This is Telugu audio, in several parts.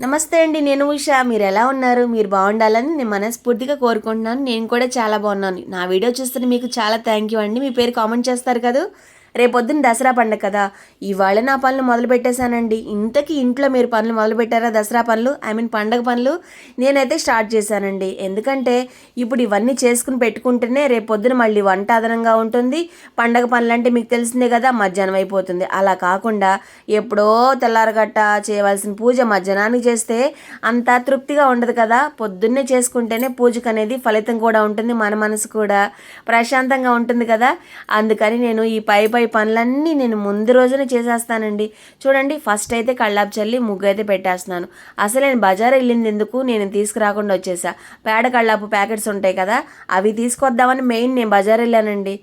నమస్తే అండి నేను ఉషా. మీరు ఎలా ఉన్నారు? మీరు బాగుండాలని నేను మనస్ఫూర్తిగా కోరుకుంటున్నాను. నేను కూడా చాలా బాగున్నాను. నా వీడియో చూస్తే మీకు చాలా థ్యాంక్ యూ అండి. మీ పేరు కామెంట్ చేస్తారు కదా? రేపొద్దున దసరా పండుగ కదా. ఇవాళ నా పనులు మొదలు పెట్టేశానండి. ఇంతకీ ఇంట్లో మీరు పనులు మొదలు పెట్టారా? దసరా పనులు? ఐ మీన్ పండగ పనులు? నేనైతే స్టార్ట్ చేశానండి. ఎందుకంటే ఇప్పుడు ఇవన్నీ చేసుకుని పెట్టుకుంటేనే రేపొద్దున మళ్ళీ వంట అదనంగా ఉంటుంది. పండగ పనులు అంటే మీకు తెలిసిందే కదా మధ్యాహ్నం అయిపోతుంది. అలా కాకుండా ఎప్పుడో తెల్లారగట్ట చేయవలసిన పూజ మధ్యాహ్నానికి చేస్తే అంత తృప్తిగా ఉండదు కదా. పొద్దున్నే చేసుకుంటేనే పూజకు అనేది ఫలితం కూడా ఉంటుంది మన మనసు కూడా ప్రశాంతంగా ఉంటుంది కదా. అందుకని నేను ఈ పై పై పనులన్నీ నేను ముందు రోజునే చేసేస్తానండి. చూడండి ఫస్ట్ అయితే కళ్ళాపు చల్లి ముగ్గు అయితే పెట్టేస్తున్నాను. అసలు నేను బజార్ వెళ్ళింది ఎందుకు? నేను తీసుకురాకుండా వచ్చేసా. పేడ కళ్ళాపు ప్యాకెట్స్ ఉంటాయి కదా అవి తీసుకొద్దామని మెయిన్ నేను బజార్ వెళ్ళానండి.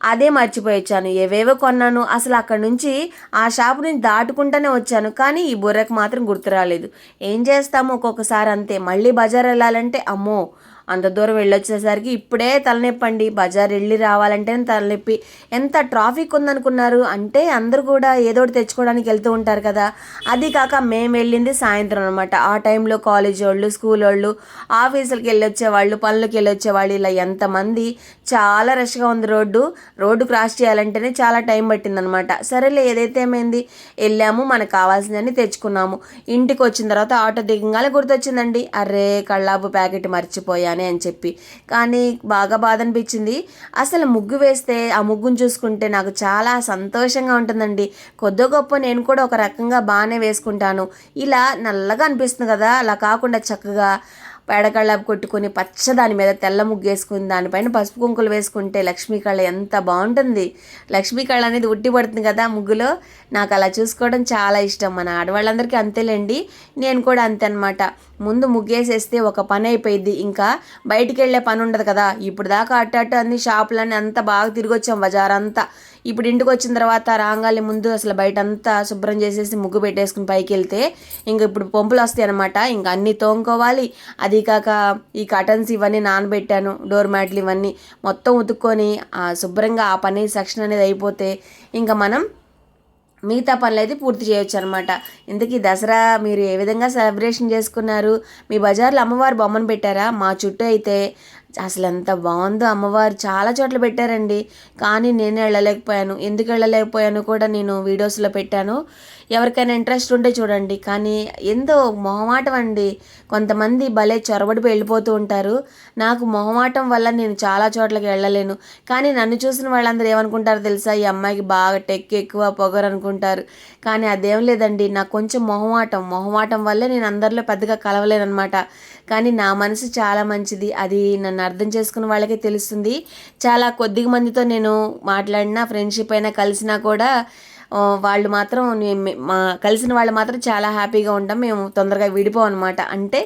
అదే మర్చిపోయొచ్చాను ఏవేవో కొన్నాను. అసలు అక్కడి నుంచి ఆ షాపు నుంచి దాటుకుంటూనే వచ్చాను. కానీ ఈ బుర్రకు మాత్రం గుర్తు రాలేదు. ఏం చేస్తాము ఒక్కొక్కసారి అంతే. మళ్ళీ బజార్ వెళ్ళాలంటే అమ్మో! అంత దూరం వెళ్ళొచ్చేసరికి ఇప్పుడే తలనొప్పండి. బజార్ వెళ్ళి రావాలంటే తలనొప్పి. ఎంత ట్రాఫిక్ ఉందనుకున్నారు? అంటే అందరూ కూడా ఏదో ఒకటి తెచ్చుకోవడానికి వెళ్తూ ఉంటారు కదా. అది కాక మేము వెళ్ళింది సాయంత్రం అనమాట ఆ టైంలో కాలేజ్ వాళ్ళు స్కూల్ వాళ్ళు ఆఫీసులకి వెళ్ళొచ్చే వాళ్ళు పనులకి వెళ్ళొచ్చే వాళ్ళు ఇలా ఎంతమంది. చాలా రష్గా ఉంది రోడ్డు. రోడ్డు క్రాస్ చేయాలంటేనే చాలా టైం పట్టిందనమాట సరేలే ఏదైతే ఏమైంది? వెళ్ళాము మనకు కావాల్సిందని తెచ్చుకున్నాము. ఇంటికి వచ్చిన తర్వాత ఆటో దిగంగానే గుర్తొచ్చిందండి. అరే కళ్ళాపు ప్యాకెట్ మర్చిపోయాను. అని చెప్పి. కానీ బాగా బాధ అనిపించింది అసలు ముగ్గు వేస్తే ఆ ముగ్గును చూసుకుంటే నాకు చాలా సంతోషంగా ఉంటుందండి. కొద్ది గొప్ప నేను కూడా ఒక రకంగా బాగానే వేసుకుంటాను. ఇలా నల్లగా అనిపిస్తుంది కదా అలా కాకుండా చక్కగా. పేడకళ్ళ కొట్టుకొని పచ్చ దాని మీద తెల్ల ముగ్గు వేసుకుని దానిపైన పసుపు కుంకులు వేసుకుంటే లక్ష్మీ కళ ఎంత బాగుంటుంది. లక్ష్మీ కళ అనేది ఉట్టి పడుతుంది కదా ముగ్గులో. నాకు అలా చూసుకోవడం చాలా ఇష్టం. మన ఆడవాళ్ళందరికీ అంతేలేండి. నేను కూడా అంతే అనమాట ముందు ముగ్గేసేస్తే ఒక పని అయిపోయింది ఇంకా బయటికి వెళ్ళే పని ఉండదు కదా. ఇప్పుడు దాకా అట్టట్టు అన్ని షాపులన్నీ అంతా బాగా తిరిగి వచ్చాం బజార్ అంతా ఇప్పుడు ఇంటికి వచ్చిన తర్వాత రాగాలి ముందు అసలు బయట అంతా శుభ్రం చేసేసి ముగ్గు పెట్టేసుకుని పైకి వెళ్తే ఇంక ఇప్పుడు పంపులు వస్తాయి అనమాట ఇంకా అన్నీ తోముకోవాలి. అది కాక ఈ కటన్స్ ఇవన్నీ నానబెట్టాను డోర్ మ్యాట్లు ఇవన్నీ మొత్తం ఉతుక్కొని శుభ్రంగా ఆ పని సెక్షన్ అనేది అయిపోతే ఇంకా మనం మిగతా పనులు అయితే పూర్తి చేయొచ్చు అనమాట ఇంతకీ దసరా మీరు ఏ విధంగా సెలబ్రేషన్ చేసుకున్నారు? మీ బజార్లో అమ్మవారి బొమ్మను పెట్టారా? మా చుట్టూ అయితే అసలు ఎంత బాగుందో అమ్మవారు చాలా చోట్ల పెట్టారండి. కానీ నేను వెళ్ళలేకపోయాను. ఎందుకు వెళ్ళలేకపోయాను కూడా నేను వీడియోస్లో పెట్టాను. ఎవరికైనా ఇంట్రెస్ట్ ఉంటే చూడండి. కానీ ఎంతో మొహమాటం అండి. కొంతమంది భలే చొరబడి వెళ్ళిపోతూ ఉంటారు. నాకు మొహమాటం వల్ల నేను చాలా చోట్లకి వెళ్ళలేను. కానీ నన్ను చూసిన వాళ్ళందరూ ఏమనుకుంటారో తెలుసా? ఈ అమ్మాయికి బాగా టెక్ ఎక్కువ పొగరు అనుకుంటారు. కానీ అదేం లేదండి. నాకు కొంచెం మొహమాటం. మొహమాటం వల్లే నేను అందరిలో పెద్దగా కలవలేను అనమాట కానీ నా మనసు చాలా మంచిది. అది నన్ను అర్థం చేసుకున్న వాళ్ళకే తెలుస్తుంది. చాలా కొద్ది మందితో నేను మాట్లాడినా ఫ్రెండ్షిప్ అయినా కలిసినా కూడా వాళ్ళు మాత్రం మా కలిసిన వాళ్ళు మాత్రం చాలా హ్యాపీగా ఉంటాం. మేము తొందరగా విడిపోం అనమాట అంటే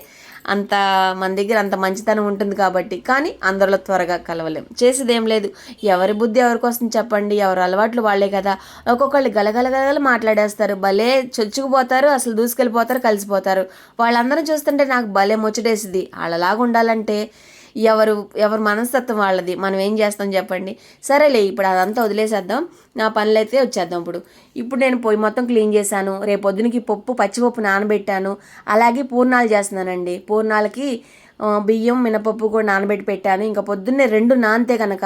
అంత మన దగ్గర అంత మంచితనం ఉంటుంది కాబట్టి. కానీ అందరిలో త్వరగా కలవలేం. చేసేదేం లేదు. ఎవరి బుద్ధి ఎవరికోసం చెప్పండి. ఎవరి అలవాట్లు వాళ్ళే కదా. ఒక్కొక్కళ్ళు గలగలగల మాట్లాడేస్తారు. భలే చొచ్చుకుపోతారు. అసలు దూసుకెళ్ళిపోతారు. కలిసిపోతారు. వాళ్ళందరం చూస్తుంటే నాకు భలే ముచ్చటేసింది. వాళ్ళలాగా ఉండాలంటే ఎవరు ఎవరి మనస్తత్వం వాళ్ళది. మనం ఏం చేస్తాం చెప్పండి? సరేలే ఇప్పుడు అదంతా వదిలేసేద్దాం. నా పనులు అయితే వచ్చేద్దాం ఇప్పుడు. ఇప్పుడు నేను పొయ్యి మొత్తం క్లీన్ చేశాను. రేపు పొద్దునకి పప్పు పచ్చిపప్పు నానబెట్టాను. అలాగే పూర్ణాలు చేస్తున్నానండి. పూర్ణాలకి బియ్యం మినపప్పు కూడా నానబెట్టి పెట్టాను. ఇంకా పొద్దున్నే రెండు నానితే కనుక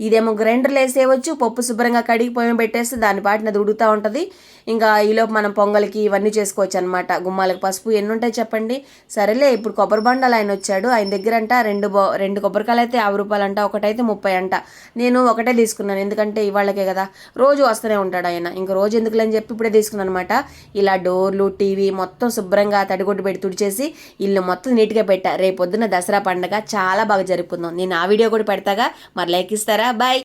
ఇదేమో గ్రైండర్లో వేసేయవచ్చు పప్పు శుభ్రంగా కడిగి పొయ్యి పెట్టేస్తే దాని పాటిన అది ఉడుకుతూ ఉంటుంది. ఇంకా ఈలోపు మనం పొంగల్కి ఇవన్నీ చేసుకోవచ్చు అనమాట గుమ్మాలకు పసుపు ఎన్ని ఉంటాయి చెప్పండి? సరేలే ఇప్పుడు కొబ్బరి బండాలు ఆయన వచ్చాడు. ఆయన దగ్గర అంట రెండు బో రెండు కొబ్బరికాయలు అయితే యాభై రూపాయలు అంట ఒకటైతే ముప్పై అంట. నేను ఒకటే తీసుకున్నాను ఎందుకంటే ఇవాళకే కదా. రోజు వస్తూనే ఉంటాడు ఆయన. ఇంకా రోజు ఎందుకులని చెప్పి ఇప్పుడే తీసుకున్నాను అనమాట ఇలా డోర్లు టీవీ మొత్తం శుభ్రంగా తడిగొట్టు పెట్టి తుడిచేసి ఇల్లు మొత్తం నీట్గా పెట్టా. రేపు పొద్దున్న దసరా పండగ చాలా బాగా జరుపుకుందాం. నేను ఆ వీడియో కూడా పెడతాగా. మరి లైక్ ఇస్తారా? బాయ్